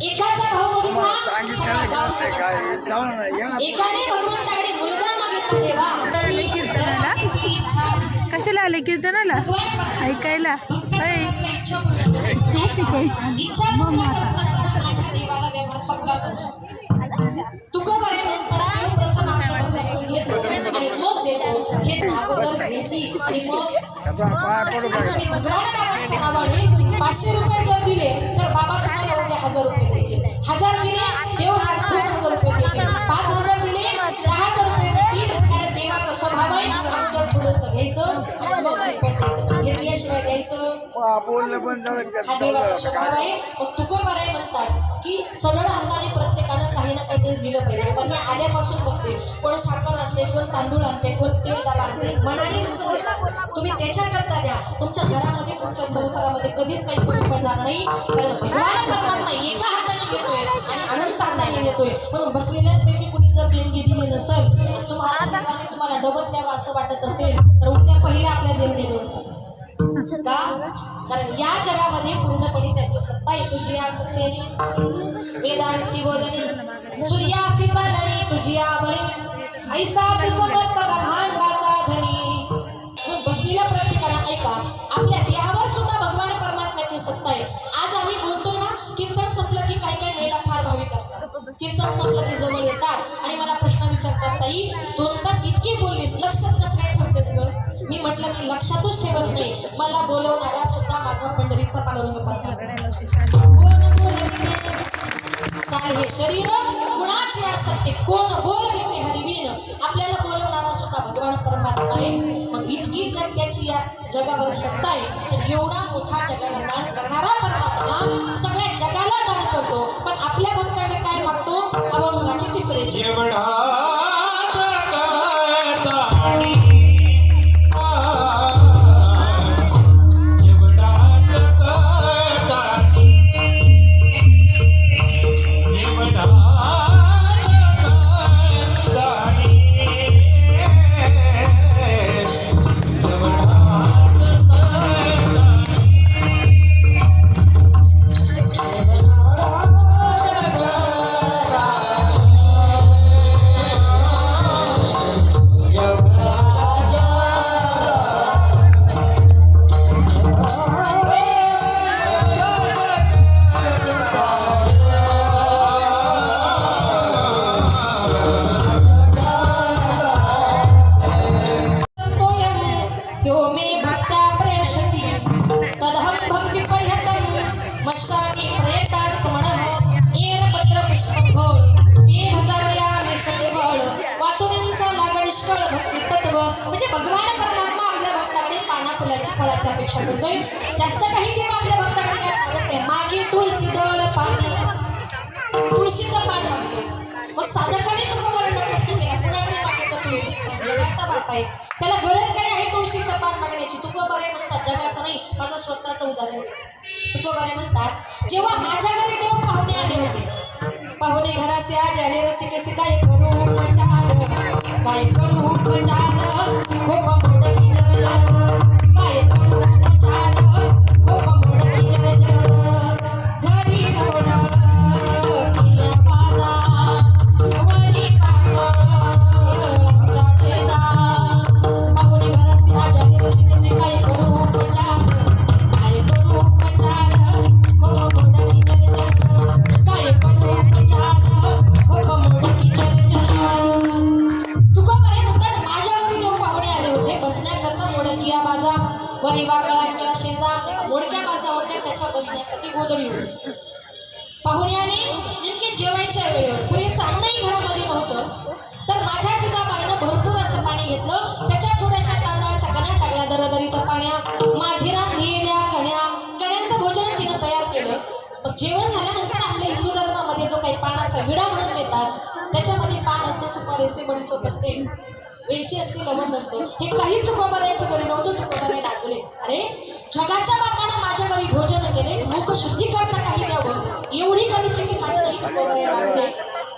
एकाचा भाऊ बघितला. एकाने भगवंताकडे मुलगा मागितला देवा कीर्तनाला? कशाला आले कीर्तनाला? ऐकायला. आणि मग आता पाचशे रुपये जर दिले तर बाबा तुम्हाला उद्या हजार रुपये देतील. हजार दिले देव दोन हजार रुपये देतील. पाच हजार दिले दहा हजार रुपये देतील. कारण देवाचा स्वभाव आहे अगोदर थोडंसं घ्यायचं मग द्यायचं घेतल्याशिवाय द्यायचं. हा देवाचा स्वभाव आहे. मग तुकोबाराय म्हणतात की सरळ हाताने प्रत्येकानं काही ना काहीतरी दिलं पाहिजे. पण मी आल्यापासून कोण साखर आणते कोण तांदूळ आणते कोण तेल डबा आणते मनाने. तुम्ही त्याच्याकरता द्या. तुमच्या घरामध्ये तुमच्या संसारामध्ये कधीच काही कमी पडणार नाही. कारण भगवान परमात्मा एका हाताने घेतोय आणि अनंत हाताने देतोय म्हणून बसलेल्यांपैकी कुणी जर देणगी दिली नसेल तुम्हाला देवाने तुम्हाला डबल द्यावं असं वाटत असेल तर उद्या पहिले आपल्या देणगी देऊन. का? कारण या जगामध्ये पूर्णपणे त्याची सत्ता आहे तुझी सत्तेने वेदांशी बोलणी. सूर्यासी चालणी तुझी बळी ऐसा तू समर्थ ब्रह्मांडाचा धनी। मग बसलेल्या प्रत्येकानं ऐका आपल्या देहावर सुद्धा भगवान परमात्म्याची सत्ता आहे. आज आम्ही बोलतोय ना कीर्तन संपलं की काही काही वेळेला फार भाविक असतात. कीर्तन संपलं की जवळ येतात. आणि मला प्रश्न विचारतात ताई दोन तास इतकी बोललीस लक्षात कसं काय ठेवतेस ग? मी म्हटलं मी लक्षातच ठेवत नाही. मला बोलवणारा सुद्धा माझा पंढरीचा पांडुरंग पाहतात कोण बोलविते चाल हे शरीर. कुणाचे असते कोण बोलविते हरिवीन आपल्याला बोलवणारा सुद्धा भगवान परमात्मा आहे. मग इतकी जर त्याची या जगावर सत्ता आहे तर एवढा मोठा जगाला दान करणारा परमात्मा सगळ्या जगाला दान करतो. पण आपल्या भक्ताने काय मागतो? अभंगाचे तिसरे जेवढा पुष्कळ भक्ती तत्व म्हणजे भगवान परमात्मा आपल्या भक्ताकडे पाना फुलाची फळाची अपेक्षा करतोय जास्त काही देव आपल्या भक्ताकडे काय मागत नाही मागे तुळशी दळ पाणी तुळशीचं पान मागतो मग साधकाने तुका वर्ण पट्टी केला कुणाकडे मागितलं तुळशी जगाचा बाप आहे त्याला गरज काय आहे तुळशीचं पान मागण्याची तुका बरे म्हणतात जगाचं नाही माझं स्वतःचं उदाहरण तुका बरे म्हणतात जेव्हा माझ्या घरी देव पाहुणे आले होते पाहुणे घरासे आज आले रसिके कसे काय करू काय करू उपचार खूप एका मोडक्या होत्या त्याच्या बसण्यासाठी गोधडी होती. पाहुण्याने नेमके जेवायच्या वेळेवर पुरेसं अन्नही घरामध्ये नव्हतं. तर माझ्या जिजाबाईनं भरपूर असं पाणी घेतलं. त्याच्या थोड्याशा तांदळाच्या कण्या टाकल्या दरदरीत पाण्या माझीरा लिहिल्या कण्या कण्यांचं भोजन तिनं तयार केलं. जेवण झाल्यानंतर आपल्या हिंदू धर्मामध्ये जो काही पानाचा विडा म्हणून देतात त्याच्यामध्ये पान असतं सुपारी असते बडीसोप असते. वेलची असते लवंग असतं हे काहीच तुकोबारायच्या घरी नव्हतं तुकोबाराय नाचले. अरे जगाच्या बापानं माझ्या घरी भोजन केले मुख शुद्धी करता काही द्यावं एवढी परिस्थिती माझ्या नाही तुकोबाराय नाचले.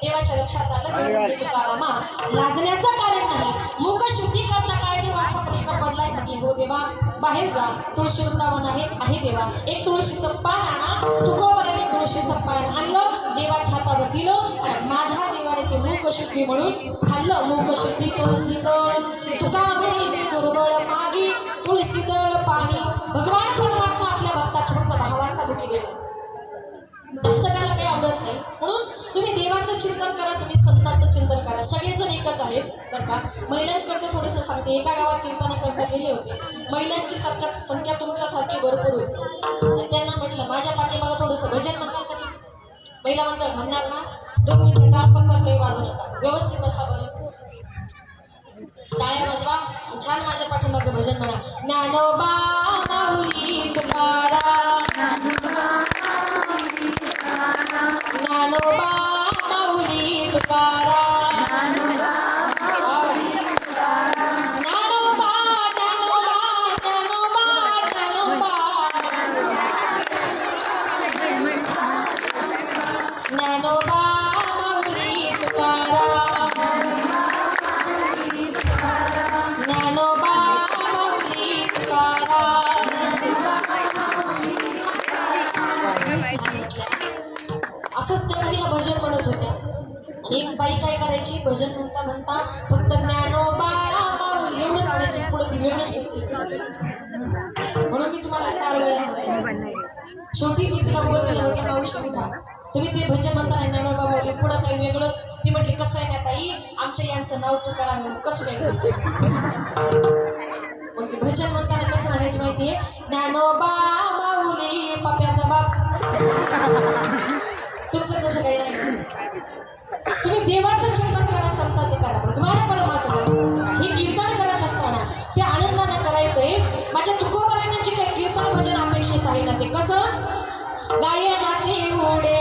देवाच्या लक्षात आलं देव तुकारामा. लाजण्याचं कारण नाही. मुख शुद्धी करता काय देवा असा प्रश्न पडलाय? म्हटले हो देवा बाहेर जा. तुळशी वृंदावन आहे आहे देवा. एक तुळशीचं पान आणा. तुकोबाराने तुळशीचं पान आणलं शुद्धी म्हणून खाल्लं मुख शुद्धी तुळसी दळ तुका म्हणे दुर्बळ मागी तुळसी दळ पाणी. भगवान परमात्मा आपल्या भक्ताच्या फक्त भावाचा मुखी गेला जास्त काही आवडत नाही. म्हणून तुम्ही देवाचं चिंतन करा तुम्ही संतांचं चिंतन करा. सगळेजण एकच आहेत बरं का? महिलांकरता थोडंसं सांगते. एका गावात कीर्तनाकरता गेले होते. महिलांची संख्या संख्या तुमच्यासारखी भरपूर होती. त्यांना म्हटलं माझ्या पाठीमागं थोडंसं भजन म्हणणार का तुम्ही? महिला म्हणतात म्हणणार ना दोन मिनिटं टाळ पकवान काही वाजू नका व्यवस्थित बसा बरं. टाळ्या वाजवा छान माझ्या पाठीमागं भजन म्हणा. ज्ञानोबा माऊली तुकारा ज्ञानोबा एक बाई काय करायची? भजन म्हणता म्हणता फक्त ज्ञानोबा माऊली एवढंच म्हणायची पुढे ती वेळच म्हणून मी तुम्हाला चार वेळा म्हणायचे. शेवटी मी तिला उभं केलं म्हटलं मावशी उठा. तुम्ही ते भजन म्हणता ज्ञानोबा माऊली पुढं काही वेगळंच. ती म्हटली कसं आहे ना ताई? आमच्या यांचं नाव तू करा म्हणून कसं काय मग ते भजन म्हणताना कसं म्हणायची माहितीये ज्ञानोबा माऊली पप्याचा बाप. तुमचं कसं काही नाही. तुम्ही देवाचं चिंतन करा संताचं करा भगवान परमात्मा हे कीर्तन करत असताना ते आनंदाने करायचंय. माझ्या तुकोबरांना काही कीर्तन भजन अपेक्षित आहे ना ते कसं? गायनाचे ओढे